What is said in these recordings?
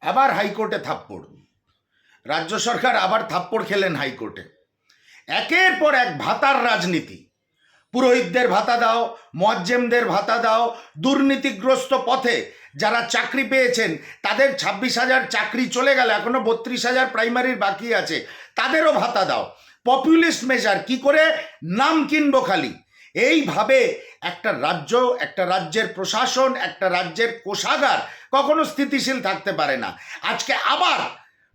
আবার হাইকোর্টে থাপ্পড়। রাজ্য সরকার আবার থাপ্পড় খেলেন হাইকোর্টে। একের পর এক ভাতার রাজনীতি। পুরোহিতদের ভাতা দাও, মোয়াজ্জেমদের ভাতা দাও, দুর্নীতিগ্রস্ত পথে যারা চাকরি পেয়েছেন, তাদের ছাব্বিশ হাজার চাকরি চলে গেল, এখনও বত্রিশ হাজার প্রাইমারির বাকি আছে, তাদেরও ভাতা দাও। পপুলিস্ট মেজার কি করে? নাম কিনবো খালি। এইভাবে একটা রাজ্য, একটা রাজ্যের প্রশাসন, একটা রাজ্যের কোষাগার কখনো স্থিতিশীল থাকতে পারে না। আজকে আবার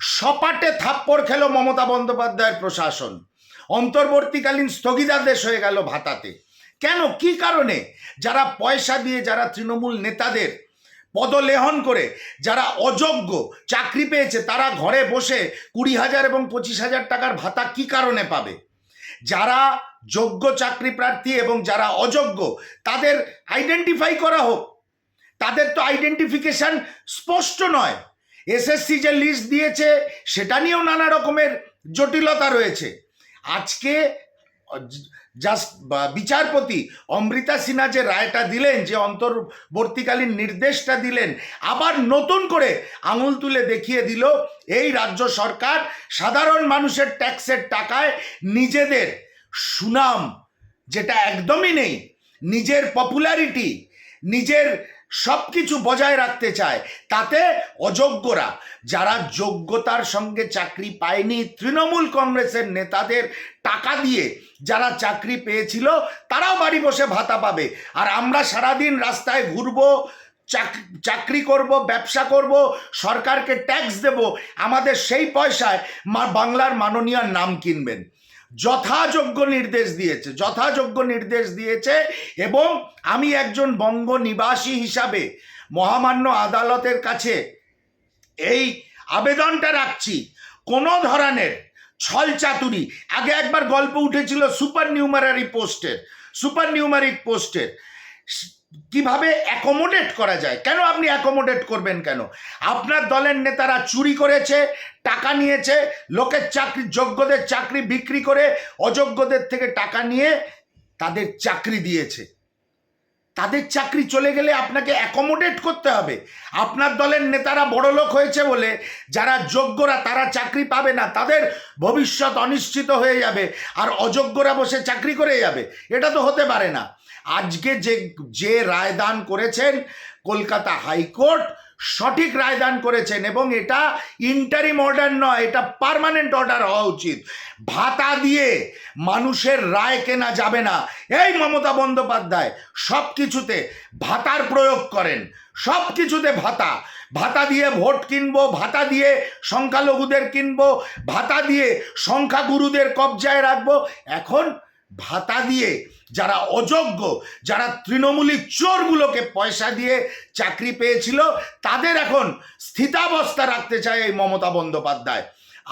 সপাটে থাপ্পড় খেলো মমতা বন্দ্যোপাধ্যায়ের প্রশাসন। অন্তর্বর্তীকালীন স্থগিতাদেশ হয়ে গেল ভাতাতে। কেন? কি কারণে? যারা পয়সা দিয়ে, যারা তৃণমূল নেতাদের পদলেহন করে, যারা অযোগ্য চাকরি পেয়েছে, তারা ঘরে বসে কুড়ি হাজার এবং পঁচিশ হাজার টাকার ভাতা কি কারণে পাবে? যারা যোগ্য চাকরি প্রার্থী এবং যারা অযোগ্য, তাদের আইডেন্টিফাই করা হোক। তাদের তো আইডেন্টিফিকেশান স্পষ্ট নয়। এসএসসি যে লিস্ট দিয়েছে, সেটা নিয়েও নানা রকমের জটিলতা রয়েছে। আজকে জাস্ট বিচারপতি অমৃতা সিনহা যে রায়টা দিলেন, যে অন্তর্বর্তীকালীন নির্দেশটা দিলেন, আবার নতুন করে আঙুল তুলে দেখিয়ে দিল, এই রাজ্য সরকার সাধারণ মানুষের ট্যাক্সের টাকায় নিজেদের সুনাম, যেটা একদমই নেই, নিজের পপুলারিটি নিজের সব কিছু বজায় রাখতে চায়, তাতে অযোগ্যরা, যারা যোগ্যতার সঙ্গে চাকরি পায়নি, তৃণমূল কংগ্রেসের নেতাদের টাকা দিয়ে যারা চাকরি পেয়েছিল, তারাও বাড়ি বসে ভাতা পাবে। আর আমরা সারাদিন রাস্তায় ঘুরবো, চাক- চাকরি করব, ব্যবসা করব, সরকারকে ট্যাক্স দেব, আমাদের সেই পয়সায় মা, বাংলার মাননীয় নাম কিনবেন। যথাযোগ্য নির্দেশ দিয়েছে, যথাযোগ্য নির্দেশ দিয়েছে এবং আমি একজন বঙ্গ নিবাসী হিসাবে মহামান্য আদালতের কাছে এই আবেদনটা রাখছি। কোনো ধরনের ছল চাতুরি, আগে একবার গল্প উঠেছিল সুপার নিউমারারি পোস্টের, সুপার নিউমারিক পোস্টের কীভাবে অ্যাকোমোডেট করা যায়? কেন আপনি অ্যাকোমোডেট করবেন কেন? আপনার দলের নেতারা চুরি করেছে, টাকা নিয়েছে, লোকের চাকরি, যোগ্যদের চাকরি বিক্রি করে অযোগ্যদের থেকে টাকা নিয়ে তাদের চাকরি দিয়েছে। তাদের চাকরি চলে গেলে আপনাকে অ্যাকোমোডেট করতে হবে। আপনার দলের নেতারা বড় লোক হয়েছে বলে যারা যোগ্যরা তারা চাকরি পাবে না, তাদের ভবিষ্যৎ অনিশ্চিত হয়ে যাবে আর অযোগ্যরা বসে চাকরি করে যাবে। এটা তো হতে পারে না। আজকে যে যে রায়দান করেছেন কলকাতা হাইকোর্ট, সঠিক রায়দান করেছেন এবং এটা ইন্টারিম অর্ডার নয়, এটা পার্মানেন্ট অর্ডার হওয়া উচিত। ভাতা দিয়ে মানুষের রায় কেনা যাবে না। এই মমতা বন্দ্যোপাধ্যায় সব কিছুতে ভাতার প্রয়োগ করেন সব কিছুতে ভাতা। ভাতা দিয়ে ভোট কিনবো, ভাতা দিয়ে সংখ্যালঘুদের কিনবো, ভাতা দিয়ে সংখ্যাগুরুদের কবজায় রাখব। এখন ভাতা দিয়ে যারা অযোগ্য, যারা তৃণমূলী চোরগুলোকে পয়সা দিয়ে চাকরি পেয়েছিল, তাদের এখন স্থিতাবস্থা রাখতে চায় এই মমতা বন্দ্যোপাধ্যায়।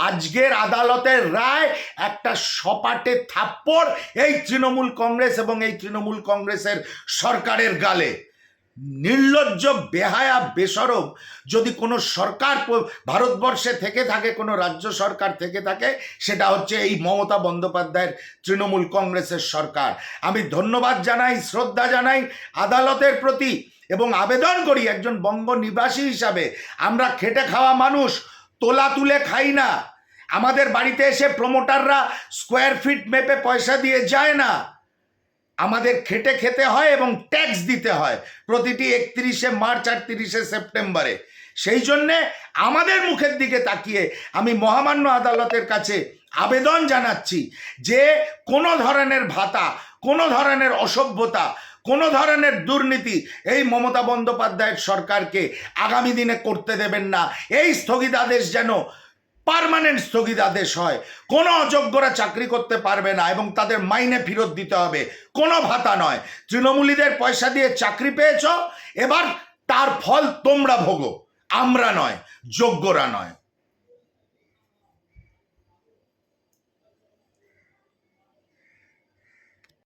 আজকের আদালতের রায় একটা সপাটে থাপ্পড় এই তৃণমূল কংগ্রেস এবং এই তৃণমূল কংগ্রেসের সরকারের গালে। নির্লজ্জ, বেহায়া, বেসরম যদি কোনো সরকার ভারতবর্ষে থেকে থাকে, কোনো রাজ্য সরকার থেকে থাকে, সেটা হচ্ছে এই মমতা বন্দ্যোপাধ্যায়ের তৃণমূল কংগ্রেসের সরকার। আমি ধন্যবাদ জানাই, শ্রদ্ধা জানাই, আদালতের প্রতি এবং আবেদন করি একজন বঙ্গ নিবাসী হিসাবে। আমরা খেটে খাওয়া মানুষ, তোলা তুলে খাই না। আমাদের বাড়িতে এসে প্রমোটাররা স্কোয়ার ফিট মেপে পয়সা দিয়ে যায় না। আমাদের খেটে খেতে হয় এবং ট্যাক্স দিতে হয়। প্রতিটি একত্রিশে মার্চ আর তিরিশে সেপ্টেম্বরে। সেই জন্যে আমাদের মুখের দিকে তাকিয়ে আমি মহামান্য আদালতের কাছে আবেদন জানাচ্ছি যে কোনো ধরনের ভাতা, কোনো ধরনের অসভ্যতা, কোনো ধরনের দুর্নীতি এই মমতা বন্দ্যোপাধ্যায়ের সরকারকে আগামী দিনে করতে দেবেন না। এই স্থগিতাদেশ যেন পার্মানেন্ট স্থগিতাদেশ হয়। কোনো অযোগ্যরা চাকরি করতে পারবে না এবং তাদের মাইনে ফেরত দিতে হবে। কোনো ভাতা নয়। তৃণমূলীদের পয়সা দিয়ে চাকরি পেয়েছ, এবার তার ফল তোমরা ভোগো। আমরা নয়, যোগ্যরা নয়।